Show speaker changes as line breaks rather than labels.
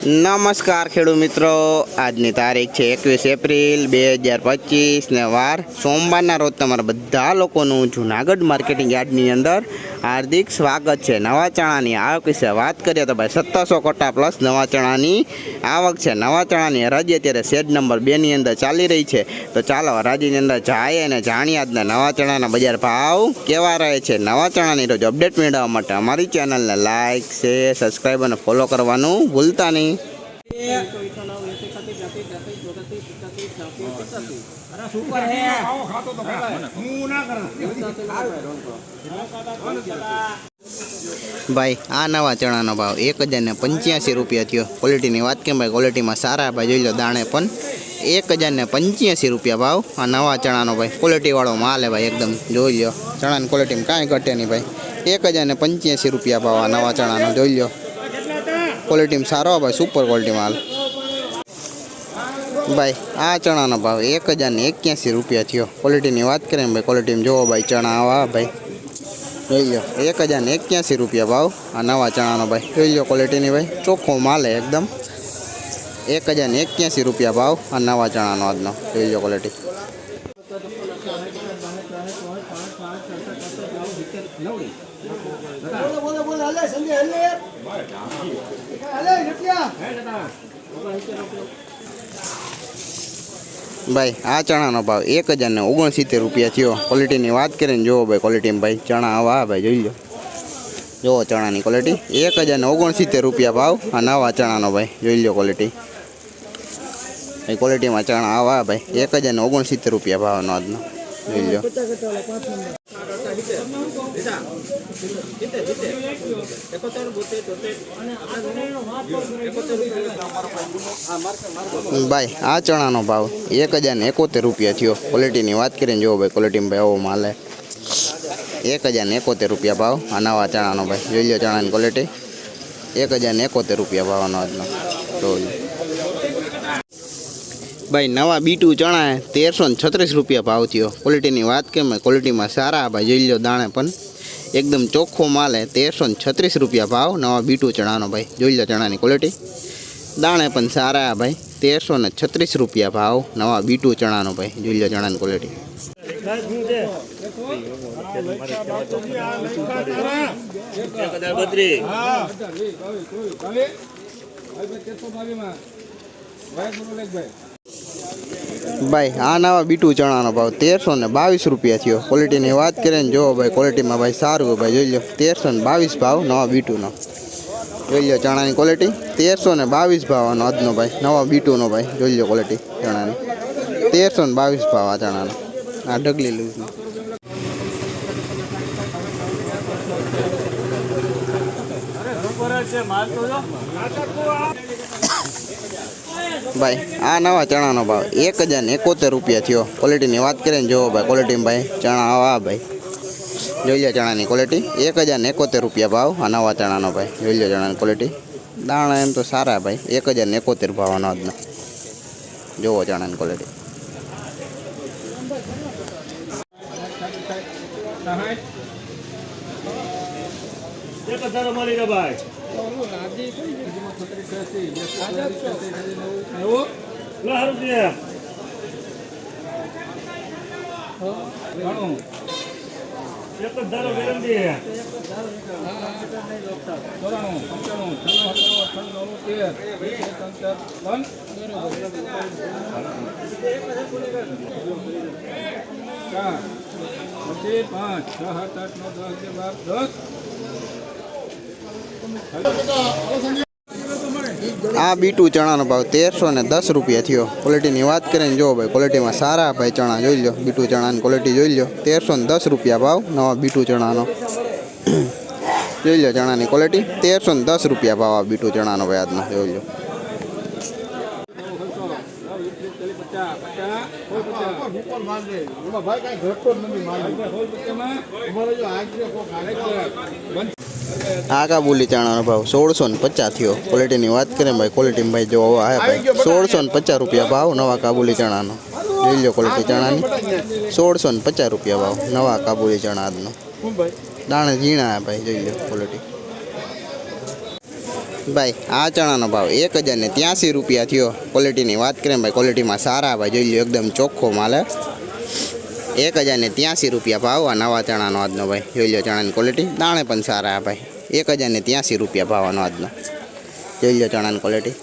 નમસ્કાર ખેડૂત મિત્રો. આજની તારીખ છે એકવીસ એપ્રિલ બે હજાર પચીસ ને વાર સોમવારના રોજ તમારા બધા લોકોનું જુનાગઢ માર્કેટિંગ યાર્ડની અંદર હાર્દિક સ્વાગત છે. નવા ચણાની આવક વિશે વાત કરીએ તો ભાઈ સત્તરસો કોટા પ્લસ નવા ચણાની આવક છે. નવા ચણાની હરાજી અત્યારે શેડ નંબર બેની અંદર ચાલી રહી છે. તો ચાલો હરાજીની અંદર જાય અને જાણીએ આજના નવા ચણાના બજાર ભાવ કેવા રહે છે. નવા ચણાની રોજ અપડેટ મેળવવા માટે અમારી ચેનલને લાઇક શેર સબસ્ક્રાઈબ અને ફોલો કરવાનું ભૂલતા નહીં. ભાઈ, આ નવા ચણાનો ભાવ એક હજાર ને પંચ્યાસી રૂપિયા થયો. ક્વોલિટીની વાત કેમ ભાઈ? ક્વોલિટીમાં સારા ભાઈ, જોઈ લો દાણે પણ. એક હજાર ને પંચ્યાસી રૂપિયા ભાવ આ નવા ચણાનો ભાઈ. ક્વોલિટીવાળો માલ હે ભાઈ, એકદમ. જોઈ લો, ચણાની ક્વોલિટીમાં કાંઈ ઘટે નહીં ભાઈ. એક હજાર ને પંચ્યાસી રૂપિયા ભાવ આ નવા ચણાનો, જોઈ લો. ક્વોલિટીમાં સારો ભાઈ સુપર ક્વોલિટી માલ. ભાઈ, આ ચણાનો ભાવ એક હજાર ને એક્યાસી રૂપિયા થયો. ક્વોલિટીની વાત કરીએ ને ભાઈ ક્વોલિટીમાં જોવો ભાઈ, ચણા આવા ભાઈ. જોઈ લો એક હજાર ને એક્યાસી રૂપિયા ભાવ, આ નવા ચણાનો ભાઈ. જોઈ લો ક્વોલિટીની ભાઈ, ચોખ્ખો માલ હે એકદમ. એક હજાર ને એક્યાસી રૂપિયા ભાવ, આ નવા ચણાનો આજનો. જોઈ લો ક્વોલિટી ભાઈ, આ ચણાનો ભાવ એક હજાર ને ઓગણસિત્તેર રૂપિયા થયો. ક્વોલિટીની વાત કરીને જુઓ ભાઈ ક્વોલિટીમાં ભાઈ, ચણા આવા ભાઈ, જોઈ લો. જુઓ ચણાની ક્વોલિટી એક હજાર ને ઓગણસિત્તેર રૂપિયા ભાવ, આ નવા ચણાનો ભાઈ, જોઈ લો ક્વોલિટી ભાઈ ક્વોલિટીમાં ચણા આવા ભાઈ, એક હજાર ને ઓગણસિત્તેર રૂપિયા ભાવનો આજનો. જોઈ લો. ભાઈ, આ ચણાનો ભાવ એક હજાર એકોતેર રૂપિયા થયો. ક્વોલિટીની વાત કરીને જુઓ ભાઈ ક્વોલિટીમાં ભાઈ આવો માલ. એક હજાર ને એકોતેર રૂપિયા ભાવ, આ નવા ચણાનો ભાઈ. જોઈ લો ચણાની ક્વોલિટી એક હજાર એકોતેર રૂપિયા ભાવનો આજનો. જોઈ ભાઈ, નવા બીટું ચણા તેરસો ને છત્રીસ રૂપિયા ભાવ થયો. ક્વોલિટીની વાત કેમ ક્વોલિટીમાં સારા, ભાઈ, જોઈ લો દાણે પણ. એકદમ ચોખ્ખો માલ હે, તેરસો ને છત્રીસ રૂપિયા ભાવ, નવા બીટું ચણાનો ભાઈ. જોઈ લો ચણાની ક્વોલિટી દાણે પણ સારા ભાઈ, તેરસો ને છત્રીસ રૂપિયા ભાવ, નવા બીટું ચણાનો ભાઈ. જોઈ લો ચણાની ક્વોલિટી ભાઈ આ નવા બીટું ચણાનો ભાવ તેરસો ને બાવીસ રૂપિયા થયો. ક્વોલિટીની વાત કરીએ ને જોવો ભાઈ ક્વોલિટીમાં ભાઈ સારું ભાઈ, જોઈ લો, તેરસો ને બાવીસ ભાવ નવા બીટુનો. જોઈ લો ચણાની ક્વોલિટી તેરસો ને બાવીસ ભાવ આનો આજનો ભાઈ, નવા બીટુનો ભાઈ, જોઈ લો ક્વોલિટી ચણાની. તેરસો ને બાવીસ ભાવ આ ચણાનો. આ ઢગલી લૂઝનો ભાઈ, આ નવા ચણાનો ભાવ. એક હજાર ને એકોતેર રૂપિયા થયો. ક્વોલિટીની વાત કરીએ ને જોવો ભાઈ ક્વોલિટીમાં ભાઈ, ચણા આવા ભાઈ. જોઈ લો ચણાની ક્વોલિટી એક હજાર ને એકોતેર રૂપિયા ભાવ આ નવા ચણાનો ભાઈ. જોઈ લો ચણાની ક્વોલિટી દાણા એમ તો સારા ભાઈ. એક હજાર ને એકોતેર ભાવ આનો આજનો. જોવો ચણાની ક્વોલિટી
એક હજાર મળી ગયા ભાઈ. લો હારું છે એક હજાર ગેરંટી
પાંચ છ સાત આઠ નવ દસ બાર દસ
આ બીટુ ચણાનો ભાવ તેરસો ને દસ રૂપિયા થયો. ક્વોલિટીની વાત કરીને જો ભાઈ ક્વોલિટીમાં સારા ભાઈ ચણા જોઈ લો બીટુ ચણાની ક્વોલિટી જોઈ લો તેરસો ને દસ રૂપિયા ભાવ નવા બીટુ ચણાનો. જોઈ લો ચણાની ક્વોલિટી તેરસો ને દસ રૂપિયા ભાવ આ બીટુ ચણાનો ભાઈ આજનો. જોઈ લો આ કાબુલી ચણાનો ભાવ? સોળસો ને પચાસ થયો. ક્વોલિટીની વાત કરીએ ભાઈ ક્વોલિટીમાં ભાઈ જો આ ભાઈ. સોળસો ને પચાસ રૂપિયા ભાવ નવા કાબુલી ચણાનો લઈ લો ક્વોલિટી ચણાની સોળસો ને પચાસ રૂપિયા ભાવ નવા કાબુલી ચણા આજનો. દાણે ઝીણા ભાઈ, જોઈ લો ક્વોલિટી ભાઈ, આ ચણાનો ભાવ એક હજાર ને ત્યાંસી રૂપિયા થયો. ક્વોલિટીની વાત કરીએ ભાઈ ક્વોલિટીમાં સારા ભાઈ, જોઈ લો એકદમ ચોખ્ખો માલ. એક હજાર ને ત્યાંસી રૂપિયા ભાવ આ નવા ચણાનો આજનો ભાઈ. જોઈ લો ચણાની ક્વોલિટી દાણે પણ સારા ભાઈ. એક હજાર ને ત્યાંસી રૂપિયા ભાવ આનો આજનો. જોઈ લો ચણાની ક્વોલિટી